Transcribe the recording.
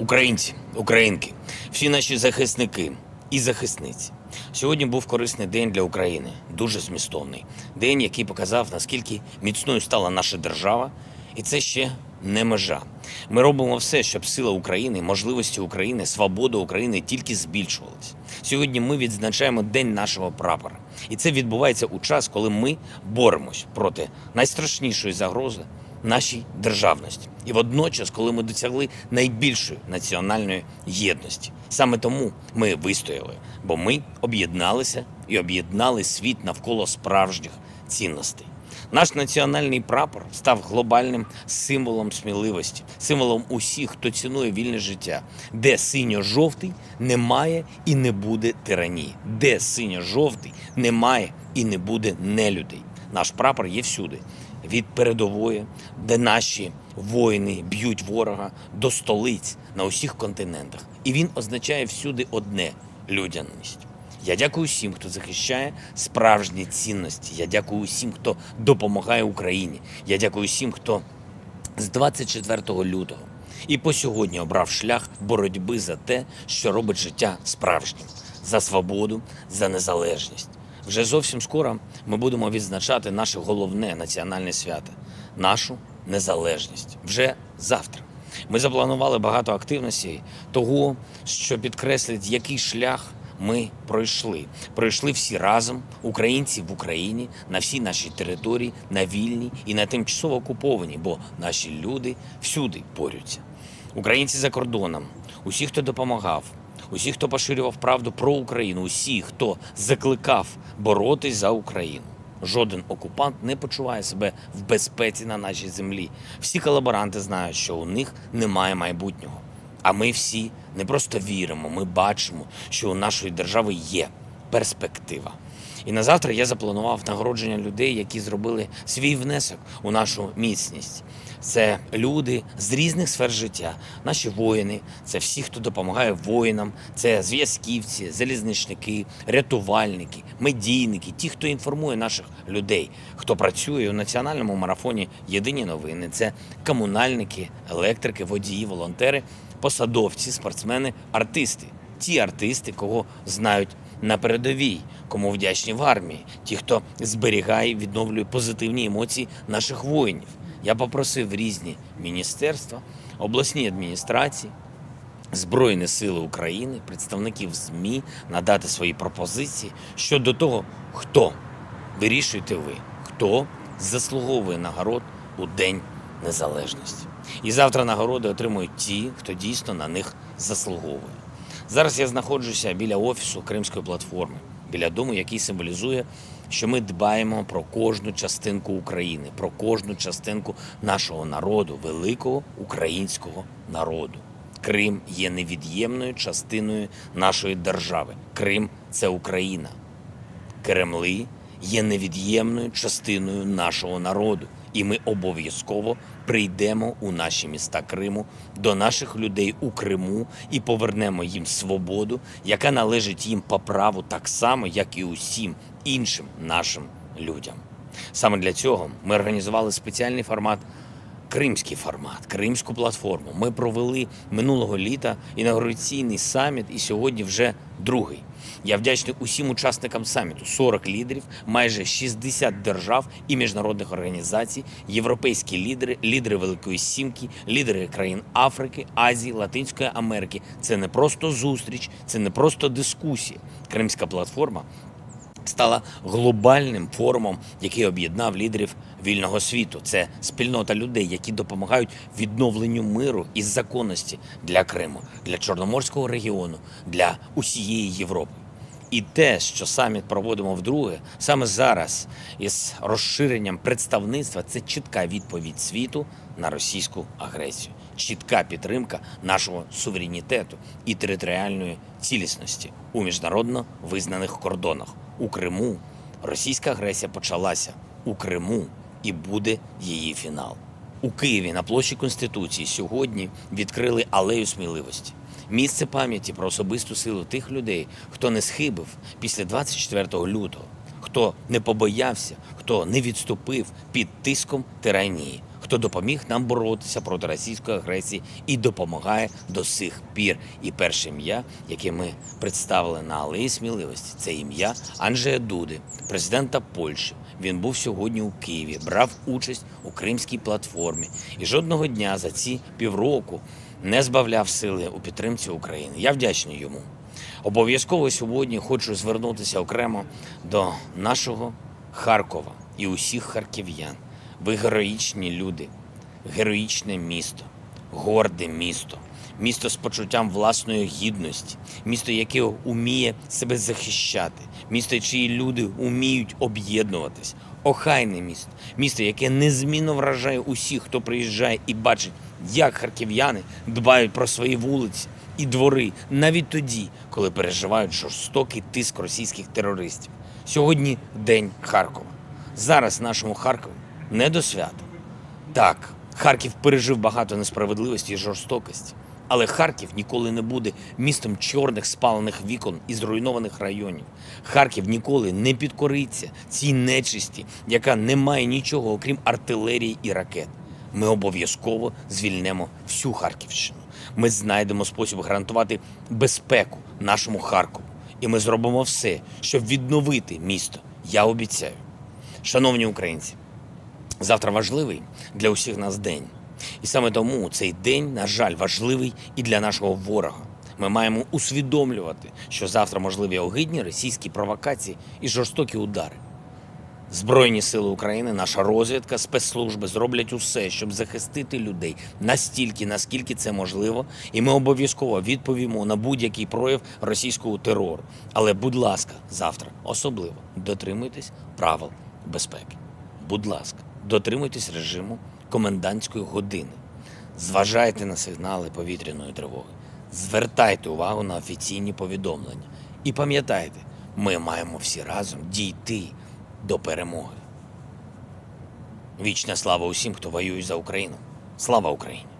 Українці, українки, всі наші захисники і захисниці. Сьогодні був корисний день для України, дуже змістовний. День, який показав, наскільки міцною стала наша держава, і це ще не межа. Ми робимо все, щоб сила України, можливості України, свобода України тільки збільшувалась. Сьогодні ми відзначаємо День нашого прапора, і це відбувається у час, коли ми боремось проти найстрашнішої загрози нашій державності. І водночас, коли ми досягли найбільшої національної єдності. Саме тому ми вистояли, бо ми об'єдналися і об'єднали світ навколо справжніх цінностей. Наш національний прапор став глобальним символом сміливості, символом усіх, хто цінує вільне життя, де синьо-жовтий немає і не буде тиранії, де синьо-жовтий немає і не буде нелюдей. Наш прапор є всюди. Від передової, де наші воїни б'ють ворога до столиць на усіх континентах. І він означає всюди одне людяність. Я дякую всім, хто захищає справжні цінності. Я дякую всім, хто допомагає Україні. Я дякую всім, хто з 24 лютого і по сьогодні обрав шлях боротьби за те, що робить життя справжнім, за свободу, за незалежність. Вже зовсім скоро ми будемо відзначати наше головне національне свято нашу незалежність. Вже завтра. Ми запланували багато активностей того, що підкреслить, який шлях ми пройшли. Пройшли всі разом, українці в Україні, на всій нашій території, на вільній і на тимчасово окупованій, бо наші люди всюди борються. Українці за кордоном, усі, хто допомагав, усі, хто поширював правду про Україну, усі, хто закликав боротись за Україну. Жоден окупант не почуває себе в безпеці на нашій землі. Всі колаборанти знають, що у них немає майбутнього. А ми всі не просто віримо, ми бачимо, що у нашої держави є перспектива. І на завтра я запланував нагородження людей, які зробили свій внесок у нашу міцність. Це люди з різних сфер життя, наші воїни, це всі, хто допомагає воїнам, це зв'язківці, залізничники, рятувальники, медійники, ті, хто інформує наших людей, хто працює у національному марафоні Єдині новини. Це комунальники, електрики, водії, волонтери, посадовці, спортсмени, артисти. Ті артисти, кого знають на передовій, кому вдячні в армії, ті, хто зберігає і відновлює позитивні емоції наших воїнів. Я попросив різні міністерства, обласні адміністрації, Збройні сили України, представників ЗМІ надати свої пропозиції щодо того, хто вирішуєте ви, хто заслуговує нагород у День Незалежності. І завтра нагороди отримують ті, хто дійсно на них заслуговує. Зараз я знаходжуся біля офісу Кримської платформи, біля дому, який символізує, що ми дбаємо про кожну частинку України, про кожну частинку нашого народу, великого українського народу. Крим є невід'ємною частиною нашої держави. Крим це Україна. Кремли є невід'ємною частиною нашого народу, і ми обов'язково прийдемо у наші міста Криму до наших людей у Криму і повернемо їм свободу, яка належить їм по праву так само, як і усім іншим нашим людям. Саме для цього ми організували спеціальний формат Кримський формат, Кримську платформу. Ми провели минулого літа інаугураційний саміт, і сьогодні вже другий. Я вдячний усім учасникам саміту: 40 лідерів, майже 60 держав і міжнародних організацій, європейські лідери, лідери Великої Сімки, лідери країн Африки, Азії, Латинської Америки. Це не просто зустріч, це не просто дискусія. Кримська платформа стала глобальним форумом, який об'єднав лідерів вільного світу. Це спільнота людей, які допомагають відновленню миру і законності для Криму, для Чорноморського регіону, для усієї Європи. І те, що саміт проводимо вдруге, саме зараз, із розширенням представництва, це чітка відповідь світу на російську агресію, чітка підтримка нашого суверенітету і територіальної цілісності у міжнародно визнаних кордонах. У Криму російська агресія почалася у Криму і буде її фінал. У Києві на площі Конституції сьогодні відкрили алею сміливості. Місце пам'яті про особисту силу тих людей, хто не схибив після 24 лютого, хто не побоявся, хто не відступив під тиском тиранії, хто допоміг нам боротися проти російської агресії і допомагає до сих пір. І перше ім'я, яке ми представили на алеї сміливості, це ім'я Анджея Дуди, президента Польщі. Він був сьогодні у Києві, брав участь у кримській платформі і жодного дня за ці півроку не збавляв сили у підтримці України. Я вдячний йому. Обов'язково сьогодні хочу звернутися окремо до нашого Харкова і усіх харків'ян. Ви героїчні люди, героїчне місто, горде місто, місто з почуттям власної гідності, місто, яке уміє себе захищати, місто, чиї люди уміють об'єднуватись. Охайне місто, місто, яке незмінно вражає усіх, хто приїжджає і бачить, як харків'яни дбають про свої вулиці і двори навіть тоді, коли переживають жорстокий тиск російських терористів. Сьогодні день Харкова. Зараз нашому Харкову не до свята. Так, Харків пережив багато несправедливості і жорстокості, але Харків ніколи не буде містом чорних спалених вікон і зруйнованих районів. Харків ніколи не підкориться цій нечисті, яка не має нічого окрім артилерії і ракет. Ми обов'язково звільнемо всю Харківщину. Ми знайдемо спосіб гарантувати безпеку нашому Харкову. І ми зробимо все, щоб відновити місто. Я обіцяю. Шановні українці, завтра важливий для усіх нас день. І саме тому цей день, на жаль, важливий і для нашого ворога. Ми маємо усвідомлювати, що завтра можливі огидні російські провокації і жорстокі удари. Збройні сили України, наша розвідка, спецслужби зроблять усе, щоб захистити людей настільки, наскільки це можливо, і ми обов'язково відповімо на будь-який прояв російського терору. Але, будь ласка, завтра особливо дотримуйтесь правил безпеки. Будь ласка, дотримуйтесь режиму комендантської години. Зважайте на сигнали повітряної тривоги. Звертайте увагу на офіційні повідомлення. І пам'ятайте, ми маємо всі разом дійти до перемоги. Вічна слава усім, хто воює за Україну. Слава Україні!